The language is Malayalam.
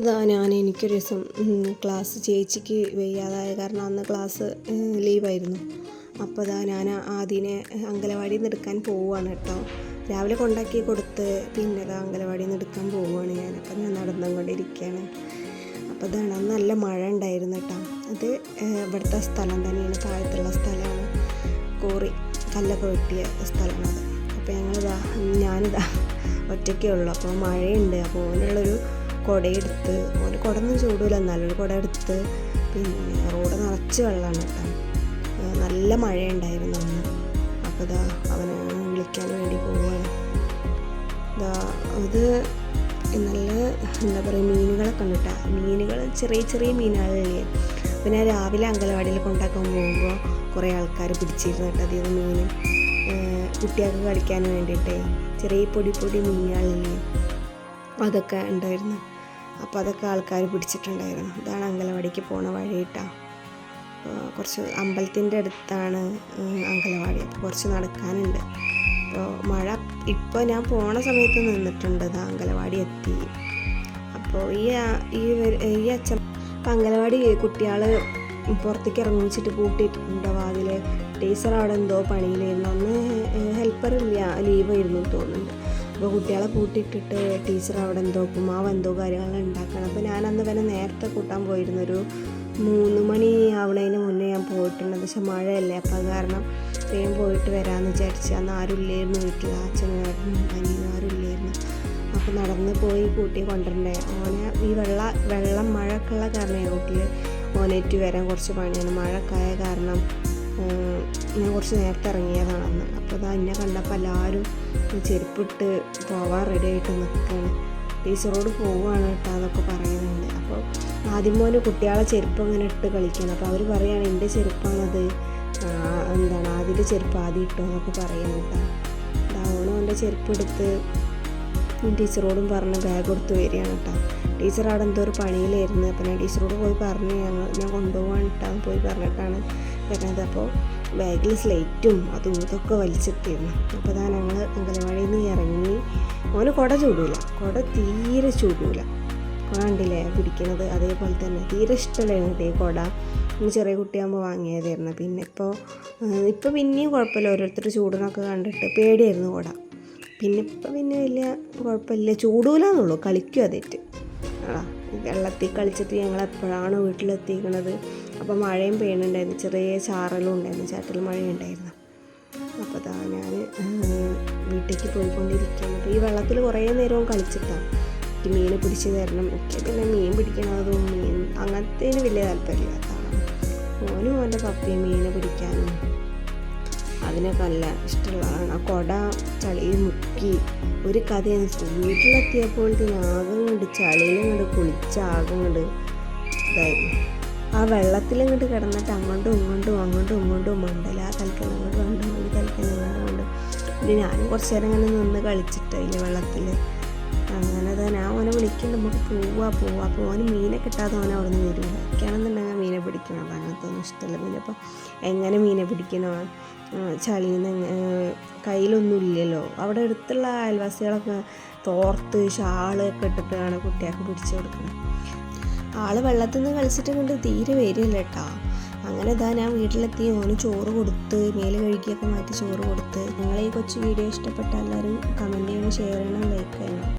അതാ ഞാൻ എനിക്കൊരു ദിവസം ക്ലാസ് ചേച്ചിക്ക് വയ്യാതായ കാരണം അന്ന് ക്ലാസ് ലീവായിരുന്നു. അപ്പോൾ അതാ ഞാൻ ആദ്യനെ അങ്കലവാടിയിൽ നിന്ന് എടുക്കാൻ പോവുകയാണ് കേട്ടോ. രാവിലെ കൊണ്ടാക്കി കൊടുത്ത് പിന്നെ അതാ അങ്കലവാടിയിൽ നിന്ന് എടുക്കാൻ പോവുകയാണ് ഞാൻ. അപ്പം ഞാൻ നടന്നുകൊണ്ടിരിക്കുകയാണ് അപ്പോൾ ഇതാണ് നല്ല മഴ ഉണ്ടായിരുന്നു കേട്ടോ. അത് ഇവിടുത്തെ സ്ഥലം തന്നെയാണ് താഴത്തുള്ള സ്ഥലമാണ്. കോറി കല്ലൊക്കെ വെട്ടിയ സ്ഥലമാണ് അപ്പോൾ ഞങ്ങളിതാ ഞാനിതാ ഒറ്റയ്ക്കേ ഉള്ളൂ. അപ്പോൾ മഴയുണ്ട്. അപ്പോൾ അതിനുള്ളൊരു കുടയെടുത്ത് ഓന് കുടൊന്നും ചൂടില്ല നല്ലൊരു ഒരു കുട എടുത്ത് പിന്നെ റോഡ് നിറച്ച് വെള്ളമാണ് കേട്ടോ. നല്ല മഴയുണ്ടായിരുന്നു അന്ന്. അപ്പോൾ ഇതാ അവനെ വിളിക്കാൻ വേണ്ടി പോവുകയാണ്. ഇതാ അത് നല്ല എന്താ പറയുക മീനുകളൊക്കെ ഉണ്ട് കേട്ടോ. മീനുകൾ ചെറിയ ചെറിയ മീനുകളില്ലേ പിന്നെ രാവിലെ അങ്കലവാടിയിൽ കൊണ്ടാക്കാൻ പോകുമ്പോൾ കുറേ ആൾക്കാർ പിടിച്ചിരുന്നു കേട്ടോ അതിൽ മീൻ കുട്ടികൾക്ക് കളിക്കാൻ വേണ്ടിയിട്ടേ. ചെറിയ പൊടി പൊടി മീനുകളില്ലേ അതൊക്കെ ഉണ്ടായിരുന്നു. അപ്പോൾ അതൊക്കെ ആൾക്കാർ പിടിച്ചിട്ടുണ്ടായിരുന്നു. ഇതാണ് അങ്കലവാടിക്ക് പോണ വഴി കേട്ടോ കുറച്ച് അമ്പലത്തിന്റെ അടുത്താണ് അങ്കലവാടി അപ്പോൾ കുറച്ച് നടക്കാനുണ്ട്. അപ്പോൾ മഴ ഇപ്പോൾ ഞാൻ പോണ സമയത്ത് നിന്നിട്ടുണ്ട് ഇത് അങ്കലവാടി എത്തി. അപ്പോൾ ഈ ഈ ഈ അച്ഛൻ ഇപ്പം അങ്കലവാടി കുട്ടികൾ പുറത്തേക്ക് ഇറങ്ങിച്ചിട്ട് പൂട്ടിയിട്ടുണ്ട്. വാതിൽ ടീച്ചർ അവിടെ എന്തോ പണിയിലായിരുന്നു. അന്ന് ഹെൽപ്പർ ഇല്ല ലീവായിരുന്നു തോന്നുന്നുണ്ട്. അപ്പോൾ കുട്ടികളെ കൂട്ടിയിട്ടിട്ട് ടീച്ചർ അവിടെ എന്തോ ഉപ്പുമാവ് എന്തോ കാര്യങ്ങൾ ഉണ്ടാക്കണം. അപ്പോൾ ഞാൻ അന്ന് വരെ നേരത്തെ കൂട്ടാൻ പോയിരുന്നു. ഒരു മൂന്ന് മണി ആവണതിന് മുന്നേ ഞാൻ പോയിട്ടുണ്ട്. പക്ഷേ മഴയല്ലേ. അപ്പോൾ അത് കാരണം വേഗം പോയിട്ട് വരാമെന്ന് വിചാരിച്ച് അന്ന് ആരും ഇല്ലായിരുന്നു വീട്ടിൽ അച്ഛനും അനിയും ആരും ഇല്ലായിരുന്നു അപ്പോൾ നടന്ന് പോയി കൂട്ടി കൊണ്ടുവരണ്ടേ. ഓനെ ഈ വെള്ള വെള്ളം മഴക്കുള്ള കാരണം വീട്ടിൽ ഓനേറ്റ് വരാൻ കുറച്ച് പണിയാണ്. മഴക്കായ കാരണം ഞാൻ കുറച്ച് നേരത്തെ ഇറങ്ങിയതാണ് അന്ന് അപ്പോൾ അതാ എന്നെ കണ്ടപ്പോൾ എല്ലാവരും ചെരുപ്പിട്ട് പോവാൻ റെഡി ആയിട്ട് നിൽക്കുകയാണ് ടീച്ചറോട് പോവുകയാണ് കേട്ടോ എന്നൊക്കെ പറയുന്നുണ്ട്. അപ്പോൾ ആദ്യം പോലെ കുട്ടികളെ ചെരുപ്പ് അങ്ങനെ ഇട്ട് കളിക്കണം. അപ്പോൾ അവർ പറയുകയാണ് എന്റെ ചെരുപ്പാണത്. എന്താണ് ആദ്യത്തെ ചെരുപ്പ് ആദ്യം ഇട്ടോ എന്നൊക്കെ പറയുന്നു കേട്ടോ. ഡൗണോ എന്റെ ചെരുപ്പ് എടുത്ത് ടീച്ചറോടും പറഞ്ഞ് ബാഗ് കൊടുത്ത് വരികയാണ് കേട്ടോ. ടീച്ചർ അവിടെ എന്തോ ഒരു പണിയിലായിരുന്നു. അപ്പം ഞാൻ ടീച്ചറോട് പോയി പറഞ്ഞു ഞാൻ ഞാൻ കൊണ്ടുപോകാൻ കേട്ടോ പോയി പറഞ്ഞിട്ടാണ് വരുന്നത് അപ്പോൾ ബാഗിൽ സ്ലേറ്റും അതും ഇതൊക്കെ വലിച്ചിട്ടിരുന്നു അപ്പോൾ അതാ ഞങ്ങൾ അങ്കലവാടിയിൽ നിന്ന് ഇറങ്ങി. ഓന് കുട ചൂടില്ല കുട തീരെ ചൂടില്ല കുട കണ്ടില്ലേ? പിടിക്കുന്നത് അതേപോലെ തന്നെ. തീരെ ഇഷ്ടമല്ലായിരുന്നു ഈ കുട. ചെറിയ കുട്ടിയാകുമ്പോൾ വാങ്ങിയതായിരുന്നു. പിന്നെ ഇപ്പോൾ ഇപ്പോൾ പിന്നെയും കുഴപ്പമില്ല. ഓരോരുത്തർ ചൂടിനൊക്കെ കണ്ടിട്ട് പേടിയായിരുന്നു കുട. പിന്നെ ഇപ്പം പിന്നെ വലിയ കുഴപ്പമില്ല. ചൂടൂലെന്നുള്ളൂ കളിക്കും അതേറ്റ്. വെള്ളത്തിൽ കളിച്ചിട്ട് ഞങ്ങൾ എപ്പോഴാണ് വീട്ടിലെത്തിക്കണത്? അപ്പോൾ മഴയും പെയ്യുന്നുണ്ടായിരുന്നു ചെറിയ ചാറലും ഉണ്ടായിരുന്നു. ചാറ്റൽ മഴയുണ്ടായിരുന്നു. അപ്പോൾ അതാ ഞാൻ വീട്ടിലേക്ക് പോയിക്കൊണ്ടിരിക്കുകയാണ്. അപ്പോൾ ഈ വെള്ളത്തിൽ കുറേ നേരവും കളിച്ചിട്ടാണ് എനിക്ക് മീൻ പിടിച്ച് തരണം. ഒക്കെ പിന്നെ മീൻ പിടിക്കണതും മീൻ അങ്ങനത്തേന് വലിയ താല്പര്യമില്ലാത്തതാണ്. ഓനും ഓന്റെ പപ്പയും മീനെ പിടിക്കാനും അതിനൊക്കെ നല്ല ഇഷ്ടമുള്ളതാണ്. ആ കൊട ചളി മുക്കി ഒരു കഥയാണ്. വീട്ടിലെത്തിയപ്പോഴത്തേന് ആകെ കണ്ട് ചളിയിലും കണ്ട് കുളിച്ച ആകെ കണ്ട് ഇതായിരുന്നു ആ വെള്ളത്തിലിങ്ങോട്ട് കിടന്നിട്ട് അങ്ങോട്ടും ഇങ്ങോട്ടും അങ്ങോട്ടും ഇങ്ങോട്ടും മണ്ടല ഇങ്ങോട്ട് കണ്ടു മതി തൽക്കാലം ഇങ്ങോട്ട് കണ്ടു പിന്നെ ഞാനും കുറച്ച് നേരം ഇങ്ങനെ നിന്ന് കളിച്ചിട്ട് അതിൽ വെള്ളത്തിൽ അങ്ങനെ തന്നെ ഞാൻ ഓനെ വിളിക്കുന്നുണ്ട് നമുക്ക് പോവാ പോവാ. അപ്പോൾ ഓന് മീനെ കിട്ടാതെ ഓനെ അവിടെ നിന്ന് വരും എനിക്കാണെന്നുണ്ടെങ്കിൽ മീനെ പിടിക്കണം. അത് അങ്ങനത്തെ ഒന്നും ഇഷ്ടമല്ല പിന്നെ അപ്പോൾ എങ്ങനെ മീനെ പിടിക്കണോ? ചളിയിൽ നിന്ന് കയ്യിലൊന്നും ഇല്ലല്ലോ. അവിടെ അടുത്തുള്ള അയൽവാസികളൊക്കെ തോർത്ത് ഷാളൊക്കെ ഇട്ടിട്ടാണ് കുട്ടികൾക്ക് പിടിച്ചു കൊടുക്കുന്നത് ആൾ വെള്ളത്തിൽ നിന്ന് കളിച്ചിട്ട് കൊണ്ട് തീരെ വരില്ല കേട്ടോ അങ്ങനെ ഇതാ ഞാൻ വീട്ടിലെത്തി. ഓന് ചോറ് കൊടുത്ത് മേൽ കഴുകിയൊക്കെ മാറ്റി ചോറ് കൊടുത്ത്. നിങ്ങളെ ഈ കൊച്ചു വീഡിയോ ഇഷ്ടപ്പെട്ട എല്ലാവരും കമന്റ് ചെയ്യണം ഷെയർ ചെയ്യണം ലൈക്ക് ചെയ്യണം.